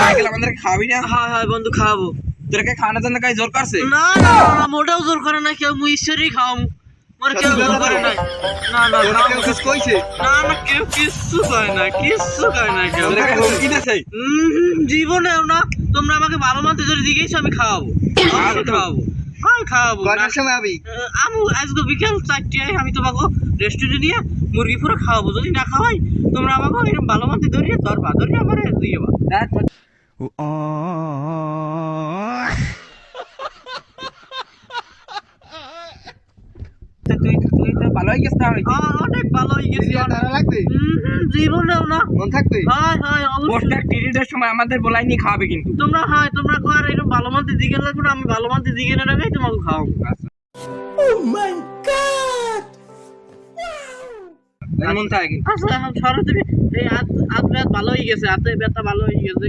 Cycle আমাদের খাওয়াবি না? হয় হয় বন্ধু খাওয়াবো। তোরকে খাওয়ানোর জন্য কাজ জোর করছে? না না না, না মোটেও জোর করে না কেউ মুই ঈশ্বরই খাওয়াম। মোর কেউ জোর করে নাই। না? না তোরা কেউ খাওয়াবো। কিছু কইছে? না না কেউ কিচ্ছু কয় না কিচ্ছু কয় না কেউ। তোরকে হুমকি দিছে? জীবনেও না তোমরা আমাকে ভালো যদি জিজ্ঞেস আমি খাওয়াবো। খাওয়াবো খাওয়াবো। না- সময় আবি? আমি আজকে বিকেল চারটায় আমি তোমাকে রেস্টুরেন্টে নিয়ে মুরগি পুরো খাওয়াবো। যদি না খাওয়াই তোমরা আমাকে এরকম ভালো মানতে ধরিয়ে ধরবা ধরিয়ে আমার তুই তুই তো ভালো হয়ে গেছিস তাহলে অনেক ভালো হয়ে লাগবে? জীবনেও না। মন থাকবে? হয় হয় অবশ্যই। পোস্টার সময় আমাদের বলাই নিয়ে খাওয়াবে কিন্তু। তোমরা হয় তোমরা আর এরকম ভালো মানতে জিজ্ঞেস লাগবে আমি ভালো মানতে জিজ্ঞেস না রাখাই তোমাকে খাওয়াবো। মন থাকে। আচ্ছা এখন সরো এই হাত হাত ব্যথা ভালো হয়ে গেছে হাতে ব্যথা ভালো হয়ে গেছে।